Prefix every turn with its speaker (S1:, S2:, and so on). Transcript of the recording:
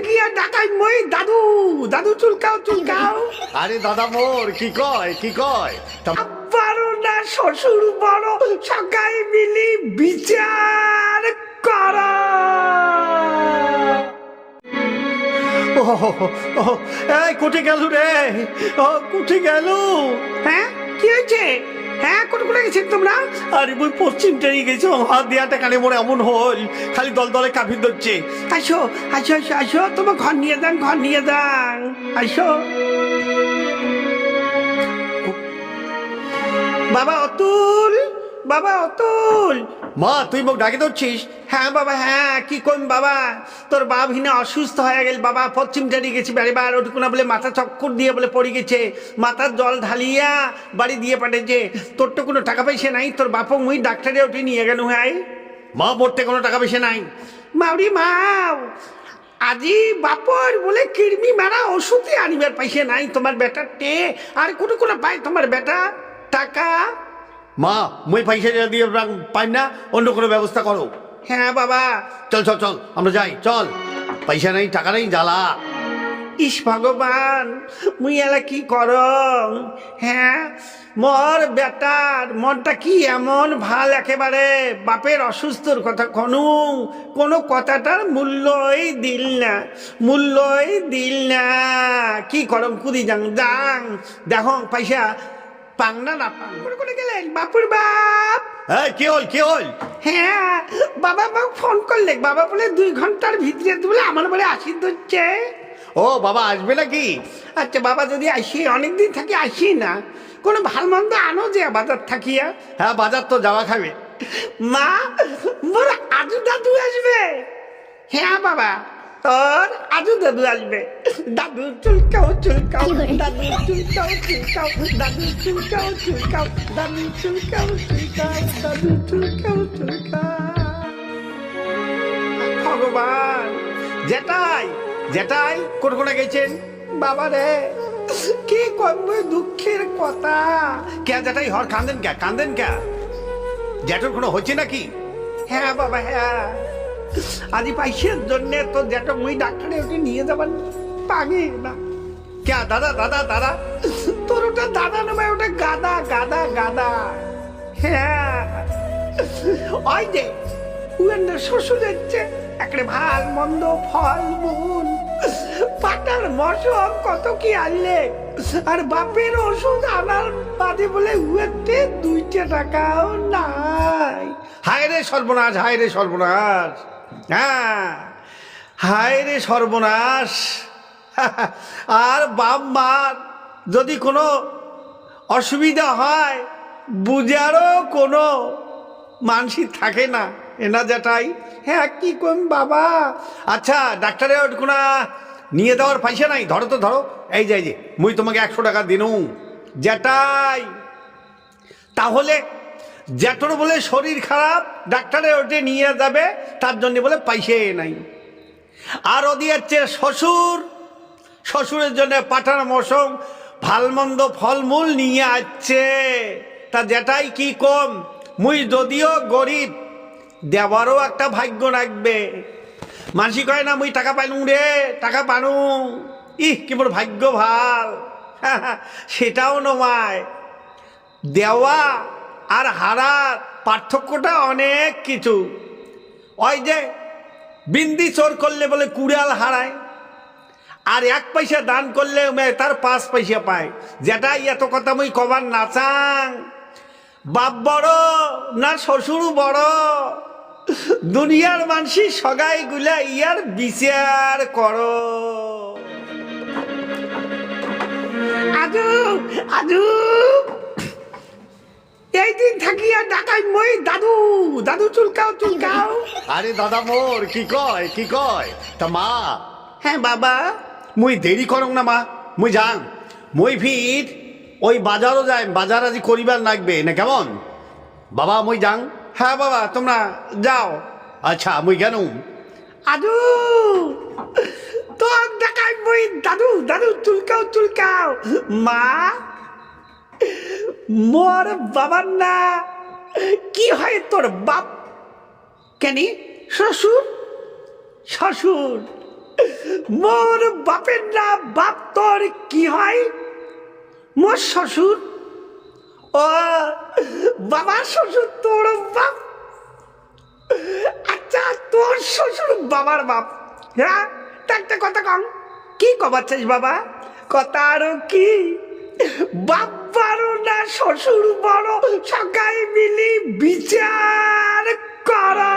S1: থাকিয়া ডাকাই মই দাদু দাদু চুলকাও চুলকাও।
S2: আরে দাদা মোর কি কয় কি কয়?
S1: বড় না শ্বশুর বড় সবাই মিলি বিচার কর।
S2: এই কোটে গেল রে। ও কোটে গেল।
S1: হ্যাঁ কি হয়েছে? হ্যাঁ কোন কোন গেছেন তোমরা?
S2: আরে বই পশ্চিম গেছে হাত দেওয়াটা কানে মোড়ে এমন হল খালি দল দলে ধরছে।
S1: আসো আসো আসো আসো তোমার ঘর নিয়ে যান ঘর নিয়ে যান। আসো। বাবা অতুল বাবা অতুল।
S2: মা তুই মোক ডাকে ধরছিস?
S1: হ্যাঁ বাবা হ্যাঁ কি কোন বাবা? তোর বাপ হিনা অসুস্থ হয়ে গেল বাবা পশ্চিম টাড়ি গেছি বাড়িবার ওটুকু না বলে মাথা চক্কর দিয়ে বলে পড়ে গেছে মাথার জল ঢালিয়া বাড়ি দিয়ে পাঠিয়েছে তোর তো কোনো টাকা পয়সা নাই তোর বাপক মুই ডাক্তারে ওটি নিয়ে গেল হ্যাঁ
S2: মা মোরতে কোনো টাকা পয়সা নাই।
S1: মাউরি মাও আজি বাপর বলে কিরমি মারা ওষুধই আনিবার পয়সা নাই তোমার বেটার টে আর কোনো কোনো পায় তোমার বেটা টাকা।
S2: মা মুই পয়সা দিয়ে পাই না অন্য কোনো ব্যবস্থা করো।
S1: হ্যাঁ বাবা।
S2: চল চল চল আমরা যাই চল। পয়সা নেই টাকা নেই জ্বালা।
S1: ইস ভগবান মুই এলা কি করং হ্যাঁ মোর বেটার মনটা কি এমন ভালো একেবারে? বাপের অসুস্থর কথা কোনো কোনো কথাটার মূল্যই দিল না মূল্যই দিল না। কি করম কুদি যাং যাং। দেখ পয়সা পাং না পাং করে করে গেলেন বাপুর বাপ।
S2: এই কি হল কি হল?
S1: হ্যাঁ বাবা ফোন করলে বাবা বলে দুই ঘণ্টার ভিতরে বলে আমার আসি
S2: ও বাবা আসবে নাকি?
S1: আচ্ছা বাবা যদি আসি অনেকদিন থাকি আসি না। কোনো ভালো মন্দ আনো যে বাজার থাকিয়া?
S2: হ্যাঁ বাজার তো যাওয়া খাবে।
S1: মা মোর আজু দাদু আসবে। হ্যাঁ বাবা। তোর আজু দাদু আসবে। দাদু চুলকাও চুলকাও দাদু চুলকাও চুলকাও দাদু চুলকাও চুলকাও দাদু চুলকাও চুলকাও দাদু চুলকাও চুলকাও। ভগবান
S2: যেটাই যেটাই কোন কোনে গেছেন?
S1: বাবা রে কি করব দুঃখের কথা?
S2: কে যেটাই হর কান্দেন কে কান্দেন কে? জ্যাঠুর কোনো হচ্ছে নাকি?
S1: হ্যাঁ বাবা হ্যাঁ। আদি পাইসের জন্য তো যেটা মুই ডাক্তারে ওকে নিয়ে যাবার পাগে না।
S2: কে দাদা দাদা দাদা?
S1: তোর ওটা দাদা নয় ওটা গাদা গাদা গাদা। হ্যাঁ। ওই যে উয়েন্দ্র শ্বশুর হচ্ছে একটা ভালো, মন্দ, ফল মূল পাটার মশক কত কি আনলে। আর বাপের ওষুধ আনার বাদে বলে উয়েতে দুইটা টাকাও নাই।
S2: হায় রে সর্বনাশ, হায় রে সর্বনাশ। হ্যাঁ। হায় রে সর্বনাশ। আর বাপ মার যদি কোনো অসুবিধা হয়, বুঝারও কোনো মানসিক থাকে না। এনা যেটাই
S1: হ্যাঁ কি কম বাবা।
S2: আচ্ছা ডাক্তারে কোনো নিয়ে দেওয়ার পয়সা নাই। ধরো তো, ধরো। এই যে এই যে, মুই তোমাকে একশো টাকা দিনু। যেটাই তাহলে যেটোর বলে শরীর খারাপ, ডাক্তারে ওটে নিয়ে যাবে, তার জন্য বলে পয়সা নাই। আর ওদি হচ্ছে শ্বশুর, শ্বশুরের জন্য পাঠানো মৌসুম, ভালমন্দ ফলমূল নিয়ে আসছে। তা যেটাই কি কম, মুই যদিও গরিব, দেওয়ারও একটা ভাগ্য রাখবে। মানসি কয়, না, মুই টাকা পাইলুম রে, টাকা পানু। ইহ, কি মোর ভাগ্য ভালো। সেটাও নয় দেওয়া আর হারার পার্থক্যটা অনেক কিছু। ওই যে বিন্দি চোর করলে বলে কুড়াল হারায়, আর এক পয়সা দান করলে তার পাঁচ পয়সা পায়। যেটা এত কথা মুই কবার নাচাং বাপ বড় না শ্বশুর বড়, দুনিয়ার মানসি সগাই গুলা ইয়ার বিচার করো।
S1: আজু আজু। ডাকাই দাদু দাদু চুলকাও চুলকাও।
S2: আরে দাদা মোর কি কয় কি কয়? তা মা।
S1: হ্যাঁ বাবা।
S2: মুই দেরি করং না মা। মুই যাং। মুই ফির ওই বাজারও যাই বাজার আজি করিবার লাগবে না কেমন? বাবা মুই যাং।
S1: হ্যাঁ বাবা তোমরা যাও।
S2: আচ্ছা মুই কেন
S1: আজু তোর দেখাই মই দাদু দাদু চুলকাও চুলকাও। মা মোর বাবার না। কি হয় তোর বাপ? কেনি? শ্বশুর? শ্বশুর। মোর বাপের না, বাপ তোর কি হয়? মোর শ্বশুর? ও, বাবার শ্বশুর তোর বাপ? আচ্ছা তোর শ্বশুর বাবার বাপ? হ্যাঁ একটা কথা কম। কি কবার বাবা? কথা আরও কি? বাপ না শ্বশুর বড় সকাই মিলি বিচার করা।